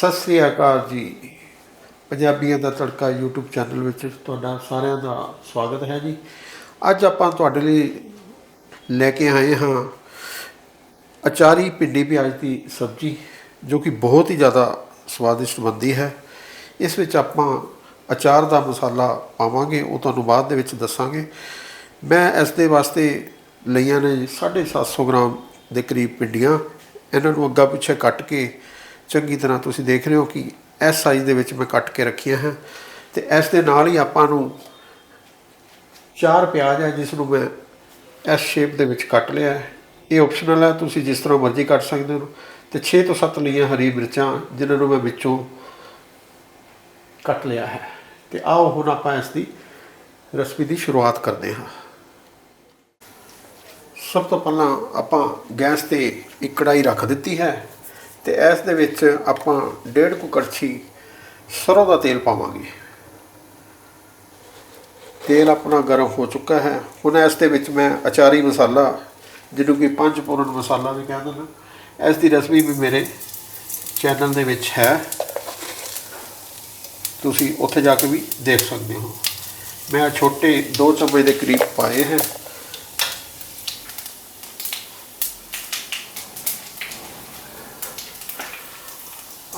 ਸਤਿ ਸ੍ਰੀ ਅਕਾਲ ਜੀ। ਪੰਜਾਬੀਆਂ ਦਾ ਤੜਕਾ YouTube ਚੈਨਲ ਵਿੱਚ ਤੁਹਾਡਾ ਸਾਰਿਆਂ ਦਾ ਸਵਾਗਤ ਹੈ ਜੀ। ਅੱਜ ਆਪਾਂ ਤੁਹਾਡੇ ਲਈ ਲੈ ਕੇ ਆਏ ਹਾਂ ਅਚਾਰੀ ਭਿੰਡੀ ਪਿਆਜ਼ ਦੀ ਸਬਜ਼ੀ, ਜੋ ਕਿ ਬਹੁਤ ਹੀ ਜ਼ਿਆਦਾ ਸਵਾਦਿਸ਼ਟ ਬਣਦੀ ਹੈ। ਇਸ ਵਿੱਚ ਆਪਾਂ ਅਚਾਰ ਦਾ ਮਸਾਲਾ ਪਾਵਾਂਗੇ, ਉਹ ਤੁਹਾਨੂੰ ਬਾਅਦ ਦੇ ਵਿੱਚ ਦੱਸਾਂਗੇ। ਮੈਂ ਇਸ ਦੇ ਵਾਸਤੇ ਲਈਆਂ ਨੇ 750 ਗ੍ਰਾਮ ਦੇ ਕਰੀਬ ਭਿੰਡੀਆਂ। ਇਹਨਾਂ ਨੂੰ ਅੱਗਾ ਪਿੱਛੇ ਕੱਟ ਕੇ ਚੰਗੀ ਤਰ੍ਹਾਂ ਤੁਸੀਂ ਦੇਖ ਰਹੇ ਹੋ ਕਿ ਇਸ ਸਾਈਜ਼ ਦੇ ਵਿੱਚ ਮੈਂ ਕੱਟ ਕੇ ਰੱਖੀਆਂ ਹਨ ਤੇ ਇਸ ਦੇ ਨਾਲ ਹੀ ਆਪਾਂ ਨੂੰ ਚਾਰ ਪਿਆਜ਼ ਹੈ, ਜਿਸ ਨੂੰ ਮੈਂ ਇਸ ਸ਼ੇਪ ਦੇ ਵਿੱਚ ਕੱਟ ਲਿਆ ਹੈ। ਇਹ ਆਪਸ਼ਨਲ ਹੈ, ਤੁਸੀਂ ਜਿਸ ਤਰ੍ਹਾਂ ਮਰਜ਼ੀ ਕੱਟ ਸਕਦੇ ਹੋ। ਤੇ 6 ਤੋਂ 7 ਲਈਆਂ ਹਰੀ ਮਿਰਚਾਂ, ਜਿਨ੍ਹਾਂ ਨੂੰ ਮੈਂ ਵਿੱਚੋਂ ਕੱਟ ਲਿਆ ਹੈ। ਤੇ ਆਓ ਹੁਣ ਆਪਾਂ ਇਸ ਦੀ ਰੈਸਪੀ ਦੀ ਸ਼ੁਰੂਆਤ ਕਰਦੇ ਹਾਂ। ਸਭ ਤੋਂ ਪਹਿਲਾਂ ਆਪਾਂ ਗੈਸ ਤੇ ਇੱਕ ਕੜਾਈ ਰੱਖ ਦਿੱਤੀ ਹੈ। ਤੇ ਇਸ ਦੇ ਵਿੱਚ ਆਪਾਂ ਡੇਢ ਕੁ ਕੜਛੀ ਸਰੋਂ ਦਾ ਤੇਲ ਪਾਵਾਂਗੇ। ਤੇਲ ਆਪਣਾ ਗਰਮ ਹੋ ਚੁੱਕਾ ਹੈ। ਹੁਣ ਇਸ ਦੇ ਵਿੱਚ ਮੈਂ ਅਚਾਰੀ ਮਸਾਲਾ, ਜਿਹਨੂੰ ਕਿ ਪੰਜ ਪੂਰਨ ਮਸਾਲਾ ਵੀ ਕਹਿੰਦੇ ਨੇ, ਇਸ ਦੀ ਰੈਸਪੀ ਵੀ ਮੇਰੇ ਚੈਨਲ ਦੇ ਵਿੱਚ ਹੈ। ਤੁਸੀਂ ਉੱਥੇ ਜਾ ਕੇ ਵੀ ਦੇਖ ਸਕਦੇ ਹੋ। ਮੈਂ ਛੋਟੇ 2 ਚਮਚ ਦੇ ਕਰੀਬ ਪਾਏ ਹੈ।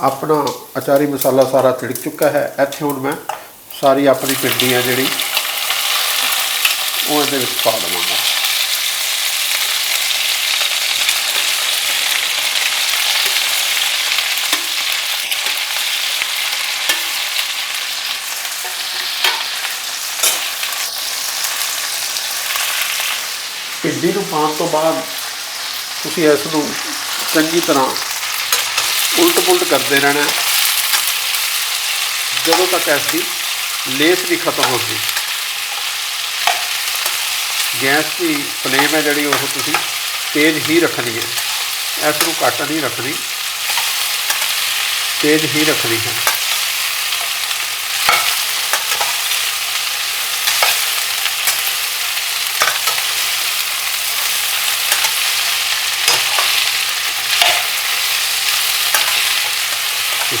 ਆਪਣਾ ਅਚਾਰੀ ਮਸਾਲਾ ਸਾਰਾ ਤਿੜਕ ਚੁੱਕਾ ਹੈ। ਇੱਥੇ ਹੁਣ ਮੈਂ ਸਾਰੀ ਆਪਣੀ ਪਿੰਡੀ ਹੈ ਜਿਹੜੀ, ਉਹ ਇਹਦੇ ਵਿੱਚ ਪਾ ਦਵਾਂਗਾ। ਭਿੰਡੀ ਨੂੰ ਪਾਉਣ ਤੋਂ ਬਾਅਦ ਤੁਸੀਂ ਇਸ ਨੂੰ ਚੰਗੀ ਤਰ੍ਹਾਂ ਉਲਟ ਪੁਲਟ ਕਰਦੇ ਰਹਿਣਾ ਜਦੋਂ ਤੱਕ ਇਸ ਦੀ ਲੇਸ ਵੀ ਖਤਮ ਹੋ ਗਈ ਗੈਸ ਦੀ ਫਲੇਮ ਹੈ ਜਿਹੜੀ, ਉਹ ਤੁਸੀਂ ਤੇਜ਼ ਹੀ ਰੱਖਣੀ ਹੈ। ਇਸ ਨੂੰ ਘੱਟ ਨਹੀਂ ਰੱਖਣੀ। ਤੇਜ਼ ਹੀ ਰੱਖਣੀ ਹੈ।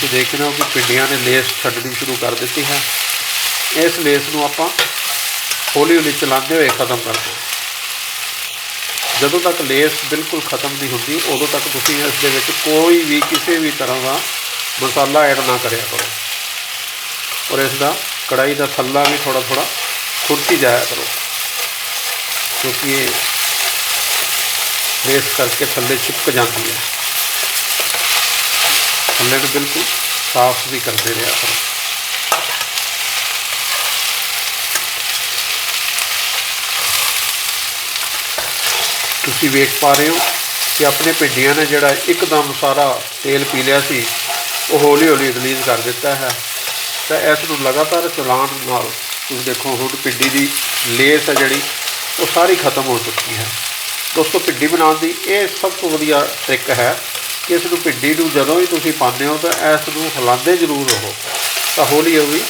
ਤੁਸੀਂ ਦੇਖ ਰਹੇ ਹੋ ਕਿ ਪਿੰਡੀਆਂ ਨੇ ਲੇਸ ਛੱਡਣੀ ਸ਼ੁਰੂ ਕਰ ਦਿੱਤੀ ਹੈ। ਇਸ ਲੇਸ ਨੂੰ ਆਪਾਂ ਹੌਲੀ ਹੌਲੀ ਚਲਾਉਂਦੇ ਹੋਏ ਖਤਮ ਕਰਦੇ ਹਾਂ। ਜਦੋਂ ਤੱਕ ਲੇਸ ਬਿਲਕੁਲ ਖਤਮ ਨਹੀਂ ਹੁੰਦੀ, ਉਦੋਂ ਤੱਕ ਤੁਸੀਂ ਇਸ ਦੇ ਵਿੱਚ ਕੋਈ ਵੀ ਕਿਸੇ ਵੀ ਤਰ੍ਹਾਂ ਦਾ ਮਸਾਲਾ ਐਡ ਨਾ ਕਰਿਆ ਕਰੋ। ਔਰ ਇਸ ਦਾ ਕੜਾਈ ਦਾ ਥੱਲਾ ਵੀ ਥੋੜਾ ਥੋੜਾ ਖੁਰਚੀ ਜਾਇਆ ਕਰੋ। ਕਿਉਂਕਿ ਇਹ ਲੇਸ ਕਰਕੇ ਥੱਲੇ ਚਿਪਕ ਜਾਂਦੀ ਹੈ। ਥੱਲੇ ਨੂੰ ਬਿਲਕੁਲ ਸਾਫ਼ ਵੀ ਕਰਦੇ ਰਿਹਾ ਕਰੋ ਤੁਸੀਂ ਵੇਖ ਪਾ ਰਹੇ ਹੋ ਕਿ ਆਪਣੇ ਭਿੰਡੀਆਂ ਨੇ ਜਿਹੜਾ ਇੱਕਦਮ ਸਾਰਾ ਤੇਲ ਪੀ ਲਿਆ ਸੀ, ਉਹ ਹੌਲੀ ਹੌਲੀ ਰਿਲੀਜ਼ ਕਰ ਦਿੱਤਾ ਹੈ। ਤਾਂ ਇਸ ਨੂੰ ਲਗਾਤਾਰ ਚਲਾਉਣ ਨਾਲ ਤੁਸੀਂ ਦੇਖੋ, ਹੁਣ ਭਿੰਡੀ ਦੀ ਲੇਸ ਹੈ ਜਿਹੜੀ, ਉਹ ਸਾਰੀ ਖਤਮ ਹੋ ਚੁੱਕੀ ਹੈ। ਦੋਸਤੋ, ਭਿੰਡੀ ਬਣਾਉਣ ਦੀ ਇਹ ਸਭ ਤੋਂ ਵਧੀਆ ਟ੍ਰਿਕ ਹੈ ਕਿ ਇਸ ਨੂੰ ਭਿੰਡੀ ਨੂੰ ਜਦੋਂ ਵੀ ਤੁਸੀਂ ਪਾਉਂਦੇ ਹੋ ਤਾਂ ਇਸ ਨੂੰ ਹਿਲਾਉਂਦੇ ਜ਼ਰੂਰ ਰਹੋ। ਤਾਂ ਹੌਲੀ ਹੌਲੀ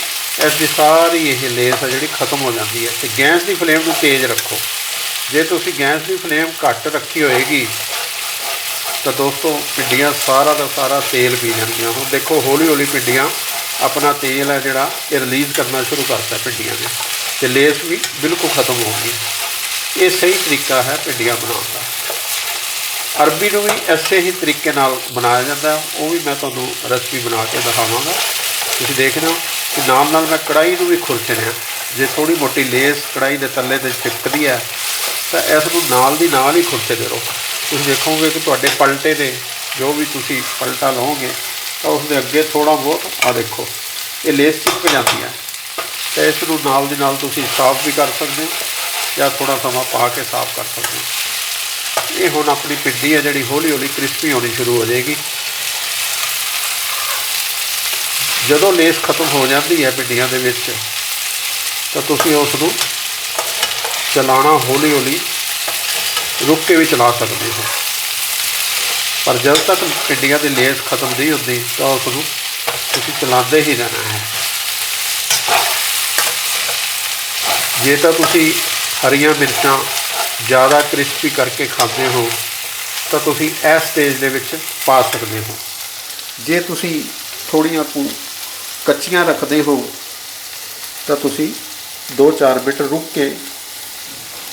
ਇਸ ਦੀ ਸਾਰੀ ਇਹ ਲੇਸ ਹੈ ਜਿਹੜੀ ਖਤਮ ਹੋ ਜਾਂਦੀ ਹੈ ਤੇ ਗੈਸ ਦੀ ਫਲੇਮ ਨੂੰ ਤੇਜ਼ ਰੱਖੋ। ਜੇ ਤੁਸੀਂ ਗੈਸ ਦੀ ਫਲੇਮ ਘੱਟ ਰੱਖੀ ਹੋਏਗੀ ਤਾਂ ਦੋਸਤੋ ਭਿੰਡੀਆਂ ਸਾਰਾ ਦਾ ਸਾਰਾ ਤੇਲ ਪੀ ਜਾਂਦੀਆਂ ਹੁਣ ਦੇਖੋ ਹੌਲੀ ਹੌਲੀ ਭਿੰਡੀਆਂ ਆਪਣਾ ਤੇਲ ਹੈ ਜਿਹੜਾ ਇਹ ਰਿਲੀਜ਼ ਕਰਨਾ ਸ਼ੁਰੂ ਕਰਤਾ ਭਿੰਡੀਆਂ ਨੇ ਤੇ ਲੇਸ ਵੀ ਬਿਲਕੁਲ ਖਤਮ ਹੋ ਗਈ। ਇਹ ਸਹੀ ਤਰੀਕਾ ਹੈ ਭਿੰਡੀਆਂ ਬਣਾਉਣ ਦਾ। ਅਰਬੀ ਨੂੰ ਵੀ ਐਸੇ ਹੀ ਤਰੀਕੇ ਨਾਲ ਬਣਾਇਆ ਜਾਂਦਾ ਉਹ ਵੀ ਮੈਂ ਤੁਹਾਨੂੰ ਰੈਸਪੀ ਬਣਾ ਕੇ ਦਿਖਾਵਾਂਗਾ। ਤੁਸੀਂ ਦੇਖ ਰਹੇ ਹੋ ਕਿ ਨਾਲ ਨਾਲ ਮੈਂ ਕੜਾਈ ਨੂੰ ਵੀ ਖੁਰਚ ਰਿਹਾ ਜੇ ਥੋੜੀ ਮੋਟੀ ਲੇਸ ਕੜਾਈ ਦੇ ਥੱਲੇ ਤੇ ਚਿਪਕਦੀ ਹੈ, ਤਾਂ ਇਸ ਨੂੰ ਨਾਲ ਦੀ ਨਾਲ ਹੀ ਖੁਰਚਦੇ ਰਹੋ ਤੁਸੀਂ ਦੇਖੋਗੇ ਕਿ ਤੁਹਾਡੇ ਪਲਟੇ ਦੇ ਜੋ ਵੀ ਤੁਸੀਂ ਪਲਟਾ ਲਓਗੇ, ਤਾਂ ਉਸ ਦੇ ਅੱਗੇ ਥੋੜਾ ਬਹੁਤ ਆ ਦੇਖੋ, ਇਹ ਲੇਸ ਚਿਪਕ ਜਾਂਦੀ ਹੈ। ਤਾਂ ਇਸ ਨੂੰ ਨਾਲ ਦੀ ਨਾਲ ਤੁਸੀਂ ਸਾਫ਼ ਵੀ ਕਰ ਸਕਦੇ ਹੋ ਜਾਂ ਥੋੜਾ ਸਮਾਂ ਪਾ ਕੇ ਸਾਫ਼ ਕਰ ਸਕਦੇ ਹੋ। ਇਹ ਹੁਣ ਆਪਣੀ ਪਿੰਡੀ ਹੈ ਜਿਹੜੀ ਹੌਲੀ ਹੌਲੀ ਕ੍ਰਿਸਪੀ ਹੋਣੀ ਸ਼ੁਰੂ ਹੋ ਜਾਏਗੀ। ਜਦੋਂ ਲੇਸ ਖਤਮ ਹੋ ਜਾਂਦੀ ਹੈ ਪਿੰਡੀਆਂ ਦੇ ਵਿੱਚ, ਤਾਂ ਤੁਸੀਂ ਉਸ ਨੂੰ ਚਲਾਣਾ ਹੌਲੀ ਹੌਲੀ ਰੁਕ ਕੇ ਵੀ ਚਲਾ ਸਕਦੇ ਹੋ। ਪਰ ਜਦ ਤੱਕ ਪਿੰਡੀਆਂ ਦੀ ਲੇਸ ਖਤਮ ਨਹੀਂ ਹੁੰਦੀ, ਤਾਂ ਉਸ ਨੂੰ ਤੁਸੀਂ ਚਲਾਉਂਦੇ ਹੀ ਰਹਿਣਾ ਹੈ। ਜੇ ਤਾਂ ਤੁਸੀਂ ਹਰੀਆਂ ਮਿਰਚਾਂ ਜ਼ਿਆਦਾ ਕ੍ਰਿਸਪੀ ਕਰਕੇ ਖਾਂਦੇ ਹੋ, ਤਾਂ ਤੁਸੀਂ ਇਸ ਸਟੇਜ ਦੇ ਵਿੱਚ ਪਾ ਸਕਦੇ ਹੋ। ਜੇ ਤੁਸੀਂ ਥੋੜੀਆਂ ਕੁ ਕੱਚੀਆਂ ਰੱਖਦੇ ਹੋ, ਤਾਂ ਤੁਸੀਂ 2-4 ਮਿੰਟ ਰੁਕ ਕੇ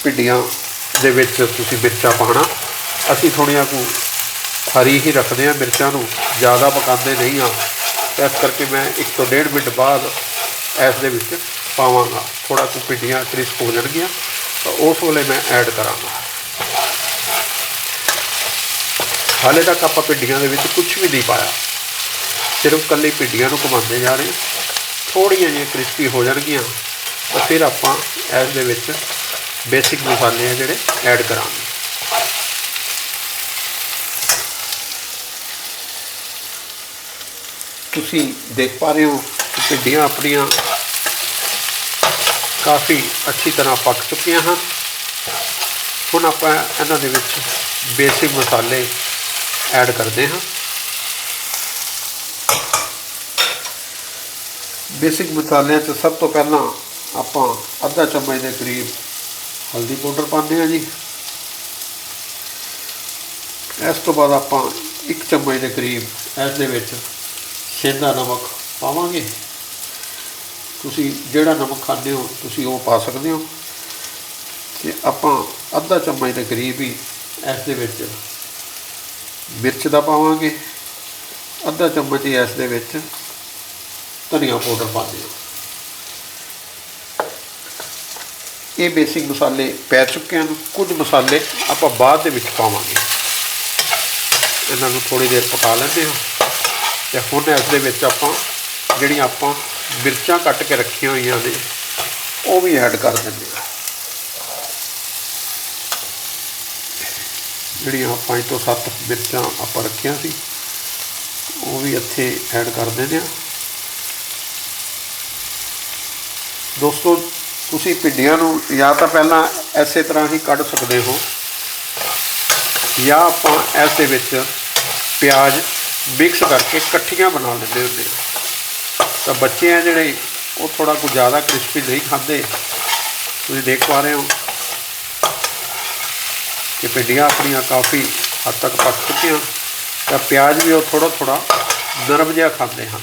ਭਿੰਡੀਆਂ ਦੇ ਵਿੱਚ ਤੁਸੀਂ ਮਿਰਚਾਂ ਪਾਣਾ ਅਸੀਂ ਥੋੜੀਆਂ ਕੁ ਹਰੀ ਹੀ ਰੱਖਦੇ ਹਾਂ ਮਿਰਚਾਂ ਨੂੰ, ਜ਼ਿਆਦਾ ਪਕਾਉਂਦੇ ਨਹੀਂ ਆ ਇਸ ਕਰਕੇ ਮੈਂ 1 ਤੋਂ 1.5 ਮਿੰਟ ਬਾਅਦ ਇਸ ਦੇ ਵਿੱਚ ਪਾਵਾਂਗਾ। ਥੋੜਾ ਕੁ ਭਿੰਡੀਆਂ ਕ੍ਰਿਸਪ ਹੋ ਜਾਣਗੀਆਂ। ਤਾਂ ਉਸ ਵੇਲੇ ਮੈਂ ਐਡ ਕਰਾਂਗਾ। ਹਾਲੇ ਤੱਕ ਆਪਾਂ ਭਿੰਡੀਆਂ ਦੇ ਵਿੱਚ ਕੁਝ ਵੀ ਨਹੀਂ ਪਾਇਆ। ਸਿਰਫ ਕੱਲੀ ਭਿੰਡੀਆਂ ਨੂੰ ਘੁਮਾਉਂਦੇ ਜਾ ਰਹੇ ਹਾਂ। ਥੋੜੀਆਂ ਜਿਹੀਆਂ ਕ੍ਰਿਸਪੀ ਹੋ ਜਾਣਗੀਆਂ। ਤਾਂ ਫਿਰ ਆਪਾਂ ਇਸ ਦੇ ਵਿੱਚ ਬੇਸਿਕ ਮਸਾਲੇ ਆ ਜਿਹੜੇ ਐਡ ਕਰਾਂਗੇ। ਤੁਸੀਂ ਦੇਖ ਪਾ ਰਹੇ ਹੋ ਕਿ ਭਿੰਡੀਆਂ ਆਪਣੀਆਂ ਕਾਫੀ ਅੱਛੀ ਤਰ੍ਹਾਂ ਪੱਕ ਚੁੱਕੀਆਂ ਹਨ। ਹੁਣ ਆਪਾਂ ਇਹਨਾਂ ਦੇ ਵਿੱਚ ਬੇਸਿਕ ਮਸਾਲੇ ਐਡ ਕਰਦੇ ਹਾਂ। ਬੇਸਿਕ ਮਸਾਲਿਆਂ 'ਚ ਸਭ ਤੋਂ ਪਹਿਲਾਂ ਆਪਾਂ ਅੱਧਾ ਚਮਚ ਦੇ ਕਰੀਬ ਹਲਦੀ ਪਾਊਡਰ ਪਾਉਂਦੇ ਹਾਂ ਜੀ। ਇਸ ਤੋਂ ਬਾਅਦ ਆਪਾਂ ਇੱਕ ਚਮਚ ਦੇ ਕਰੀਬ ਇਸ ਦੇ ਵਿੱਚ ਸੇਂਦਾ ਨਮਕ ਪਾਵਾਂਗੇ। ਤੁਸੀਂ ਜਿਹੜਾ ਨਮਕ ਖਾਂਦੇ ਹੋ, ਤੁਸੀਂ ਉਹ ਪਾ ਸਕਦੇ ਹੋ। ਤੇ ਆਪਾਂ ਅੱਧਾ ਚਮਚ ਦੇ ਕਰੀਬ ਹੀ ਇਸ ਦੇ ਵਿੱਚ ਮਿਰਚ ਦਾ ਪਾਵਾਂਗੇ। ਅੱਧਾ ਚਮਚ ਹੀ ਇਸ ਦੇ ਵਿੱਚ ਧਨੀਆ ਪਾਊਡਰ ਪਾਉਂਦੇ ਹਾਂ ਇਹ ਬੇਸਿਕ ਮਸਾਲੇ ਪੈ ਚੁੱਕੇ ਹਨ। ਕੁਝ ਮਸਾਲੇ ਆਪਾਂ ਬਾਅਦ ਦੇ ਵਿੱਚ ਪਾਵਾਂਗੇ। ਇਹਨਾਂ ਨੂੰ ਥੋੜੀ ਦੇਰ ਪਕਾ ਲੈਂਦੇ ਹਾਂ। ਤੇ ਹੁਣ ਇਸ ਦੇ ਵਿੱਚ ਆਪਾਂ ਜਿਹੜੀਆਂ ਆਪਾਂ ਮਿਰਚਾਂ ਕੱਟ ਕੇ ਰੱਖੀਆਂ ਹੋਈਆਂ ਨੇ, ਉਹ ਵੀ ਐਡ ਕਰ ਦਿੰਦੇ ਹਾਂ ਜਿਹੜੀਆਂ ਪੰਜ ਤੋਂ ਸੱਤ ਮਿਰਚਾਂ ਆਪਾਂ ਰੱਖੀਆਂ ਸੀ, ਉਹ ਵੀ ਇੱਥੇ ਐਡ ਕਰ ਦਿੰਦੇ ਹਾਂ ਦੋਸਤੋ, ਤੁਸੀਂ ਭਿੰਡੀਆਂ ਨੂੰ ਜਾਂ ਤਾਂ ਪਹਿਲਾਂ ਐਸੇ ਤਰ੍ਹਾਂ ਹੀ ਕੱਢ ਸਕਦੇ ਹੋ, ਜਾਂ ਆਪਾਂ ਇਸ ਦੇ ਵਿੱਚ ਪਿਆਜ਼ ਮਿਕਸ ਕਰਕੇ ਇਕੱਠੀਆਂ ਬਣਾ ਲੈਂਦੇ ਹੁੰਦੇ ਹਾਂ ਤਾਂ ਬੱਚੇ ਆ ਜਿਹੜੇ, ਉਹ ਥੋੜਾ ਕੁ ਜ਼ਿਆਦਾ ਕ੍ਰਿਸਪੀ ਨਹੀਂ ਖਾਂਦੇ। ਤੁਸੀਂ ਦੇਖ ਪਾ ਰਹੇ ਹੋ ਕਿ ਭਿੰਡੀਆਂ ਆਪਣੀਆਂ ਕਾਫੀ ਹੱਦ ਤੱਕ ਪੱਕ ਚੁੱਕੀਆਂ। ਤਾਂ ਪਿਆਜ਼ ਵੀ ਉਹ ਥੋੜਾ ਥੋੜਾ ਨਰਮ ਜਿਹਾ ਖਾਂਦੇ ਹਨ।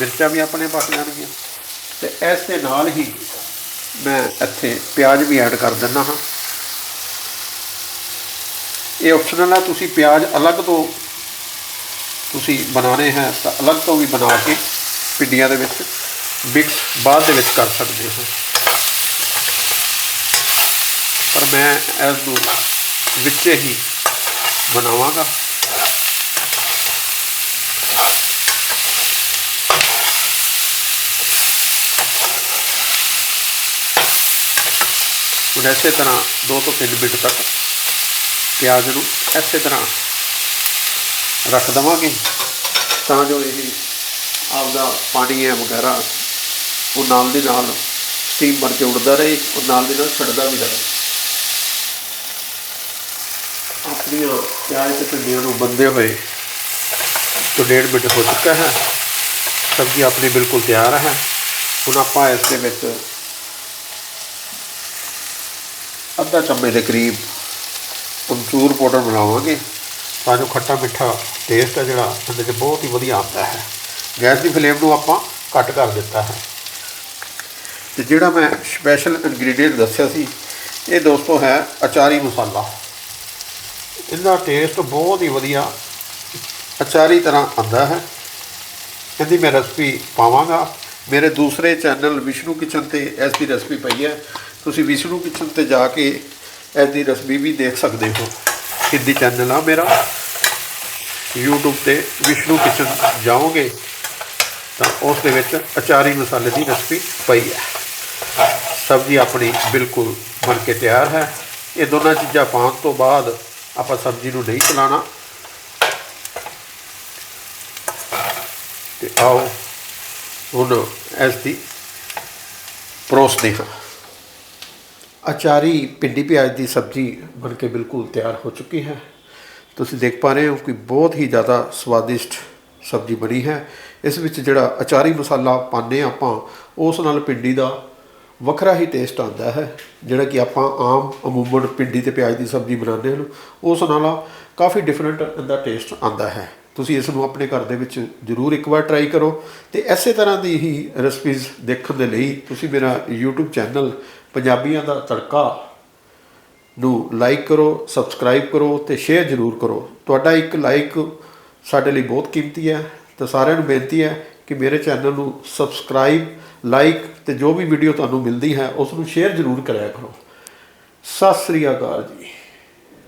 ਮਿਰਚਾਂ ਵੀ ਆਪਣੇ ਪੱਕ ਜਾਣਗੀਆਂ। ਤੇ ਇਸ ਦੇ ਨਾਲ ਹੀ ਮੈਂ ਇੱਥੇ ਪਿਆਜ਼ ਵੀ ਐਡ ਕਰ ਦਿੰਦਾ ਹਾਂ। ਇਹ ਆਪਸ਼ਨਲ ਹੈ, ਤੁਸੀਂ ਪਿਆਜ਼ ਅਲੱਗ ਤੋਂ ਤੁਸੀਂ ਬਣਾਉਣੇ ਹੈ ਤਾਂ ਅਲੱਗ ਤੋਂ ਵੀ ਬਣਾ ਕੇ ਭਿੰਡੀਆਂ ਦੇ ਵਿੱਚ ਮਿਕਸ ਬਾਅਦ ਦੇ ਵਿੱਚ ਕਰ ਸਕਦੇ ਹੋ। ਪਰ ਮੈਂ ਇਸ ਨੂੰ ਵਿੱਚ ਹੀ ਬਣਾਵਾਂਗਾ। ਹੁਣ ਇਸੇ ਤਰ੍ਹਾਂ 2 ਤੋਂ 3 ਮਿੰਟ ਤੱਕ ਪਿਆਜ਼ ਨੂੰ ਇਸੇ ਤਰ੍ਹਾਂ ਰੱਖ ਦਵਾਂਗੇ ਤਾਂ ਜੋ ਇਹ ਆਪਦਾ ਪਾਣੀ ਹੈ ਵਗੈਰਾ, ਉਹ ਨਾਲ ਦੀ ਨਾਲ ਸਟੀਮ ਬਣ ਕੇ ਉੱਡਦਾ ਰਹੇ, ਉਹ ਨਾਲ ਦੀ ਨਾਲ ਛੱਡਦਾ ਵੀ ਰਹੇ। ਆਪਣੀਆਂ ਪਿਆਜ਼ ਤੇ ਭਿੰਡੀਆਂ ਨੂੰ ਬੰਦੇ ਹੋਏ ਤੋਂ ਡੇਢ ਮਿੰਟ ਹੋ ਚੁੱਕਾ ਹੈ। ਸਬਜ਼ੀ ਆਪਣੀ ਬਿਲਕੁਲ ਤਿਆਰ ਹੈ। ਹੁਣ ਆਪਾਂ ਇਸ ਦੇ ਵਿੱਚ ਅੱਧਾ ਚਮਚ ਦੇ ਕਰੀਬ ਅਮਚੂਰ ਪਾਊਡਰ ਬਣਾਵਾਂਗੇ। ਤਾਂ ਜੋ ਖੱਟਾ ਮਿੱਠਾ ਟੇਸਟ ਹੈ ਜਿਹੜਾ, ਇਹਦੇ 'ਚ ਬਹੁਤ ਹੀ ਵਧੀਆ ਆਉਂਦਾ ਹੈ। ਗੈਸ ਦੀ ਫਲੇਮ ਨੂੰ ਆਪਾਂ ਘੱਟ ਕਰ ਦਿੱਤਾ ਹੈ। ਤੇ ਜਿਹੜਾ ਮੈਂ ਸਪੈਸ਼ਲ ਇਨਗਰੀਡੀਅੰਟ ਦੱਸਿਆ ਸੀ, ਇਹ ਦੋਸਤੋ ਹੈ ਅਚਾਰੀ ਮਸਾਲਾ। ਇਹਦਾ ਟੇਸਟ ਬਹੁਤ ਹੀ ਵਧੀਆ, ਅਚਾਰੀ ਤਰ੍ਹਾਂ ਆਉਂਦਾ ਹੈ। ਇਹਦੀ ਮੈਂ ਰੈਸਪੀ ਪਾਵਾਂਗਾ। ਮੇਰੇ ਦੂਸਰੇ ਚੈਨਲ ਵਿਸ਼ਨੂੰ ਕਿਚਨ ਤੇ ਇਸ ਦੀ ਰੈਸਪੀ ਪਈ ਹੈ। ਤੁਸੀਂ ਵਿਸ਼ਨੂੰ ਕਿਚਨ ਤੇ ਜਾ ਕੇ ਇਸ ਦੀ ਰੈਸਪੀ ਵੀ ਦੇਖ ਸਕਦੇ ਹੋ। ਹਿੰਦੀ ਚੈਨਲ ਆ ਮੇਰਾ। YouTube ਤੇ ਵਿਸ਼ਨੂੰ ਕਿਚਨ ਜਾਓਗੇ ਤਾਂ ਉਸ ਦੇ ਵਿੱਚ ਅਚਾਰੀ ਮਸਾਲੇ ਦੀ ਰੈਸਪੀ ਪਈ ਹੈ। ਸਬਜ਼ੀ ਆਪਣੀ ਬਿਲਕੁਲ ਬਣ ਕੇ ਤਿਆਰ ਹੈ। ਇਹ ਦੋਨਾਂ ਚੀਜ਼ਾਂ ਪਾਉਣ ਤੋਂ ਬਾਅਦ ਆਪਾਂ ਸਬਜ਼ੀ ਨੂੰ ਨਹੀਂ ਚਲਾਣਾ ਤੇ ਆਓ ਹੁਣ ਇਸ ਦੀ ਪਰੋਸਦੇ ਹਾਂ ਅਚਾਰੀ ਭਿੰਡੀ ਪਿਆਜ਼ ਦੀ ਸਬਜ਼ੀ ਬਣ ਕੇ ਬਿਲਕੁਲ ਤਿਆਰ ਹੋ ਚੁੱਕੀ ਹੈ। ਤੁਸੀਂ ਦੇਖ ਪਾ ਰਹੇ ਹੋ ਕਿ ਬਹੁਤ ਹੀ ਜ਼ਿਆਦਾ ਸਵਾਦਿਸ਼ਟ ਸਬਜ਼ੀ ਬਣੀ ਹੈ। ਇਸ ਵਿੱਚ ਜਿਹੜਾ ਅਚਾਰੀ ਮਸਾਲਾ ਪਾਉਂਦੇ ਹਾਂ ਆਪਾਂ, ਉਸ ਨਾਲ ਭਿੰਡੀ ਦਾ ਵੱਖਰਾ ਹੀ ਟੇਸਟ ਆਉਂਦਾ ਹੈ। ਜਿਹੜਾ ਕਿ ਆਪਾਂ ਆਮ, ਅਮੂਮਨ ਭਿੰਡੀ ਤੇ ਪਿਆਜ਼ ਦੀ ਸਬਜ਼ੀ ਬਣਾਉਂਦੇ ਹਾਂ। ਉਸ ਨਾਲ ਕਾਫੀ ਡਿਫਰੈਂਟ ਇਹਦਾ ਟੇਸਟ ਆਉਂਦਾ ਹੈ। ਤੁਸੀਂ ਇਸ ਨੂੰ ਆਪਣੇ ਘਰ ਦੇ ਵਿੱਚ ਜ਼ਰੂਰ ਇੱਕ ਵਾਰ ਟਰਾਈ ਕਰੋ ਤੇ ਐਸੇ ਤਰ੍ਹਾਂ ਦੀ ਹੀ ਰੈਸਪੀਜ਼ ਦੇਖਣ ਦੇ ਲਈ ਤੁਸੀਂ ਮੇਰਾ YouTube ਚੈਨਲ ਪੰਜਾਬੀਆਂ ਦਾ ਤੜਕਾ ਨੂੰ ਲਾਈਕ ਕਰੋ ਸਬਸਕ੍ਰਾਈਬ ਕਰੋ ਤੇ ਸ਼ੇਅਰ ਜ਼ਰੂਰ ਕਰੋ। ਤੁਹਾਡਾ ਇੱਕ ਲਾਈਕ ਸਾਡੇ ਲਈ ਬਹੁਤ ਕੀਮਤੀ ਹੈ ਤਾਂ ਸਾਰਿਆਂ ਨੂੰ ਬੇਨਤੀ ਹੈ ਕਿ ਮੇਰੇ ਚੈਨਲ ਨੂੰ ਸਬਸਕ੍ਰਾਈਬ, ਲਾਈਕ ਤੇ ਜੋ ਵੀ ਵੀਡੀਓ ਤੁਹਾਨੂੰ ਮਿਲਦੀ ਹੈ, ਉਸ ਨੂੰ ਸ਼ੇਅਰ ਜ਼ਰੂਰ ਕਰਿਆ ਕਰੋ। ਸਤਿ ਸ੍ਰੀ ਅਕਾਲ ਜੀ।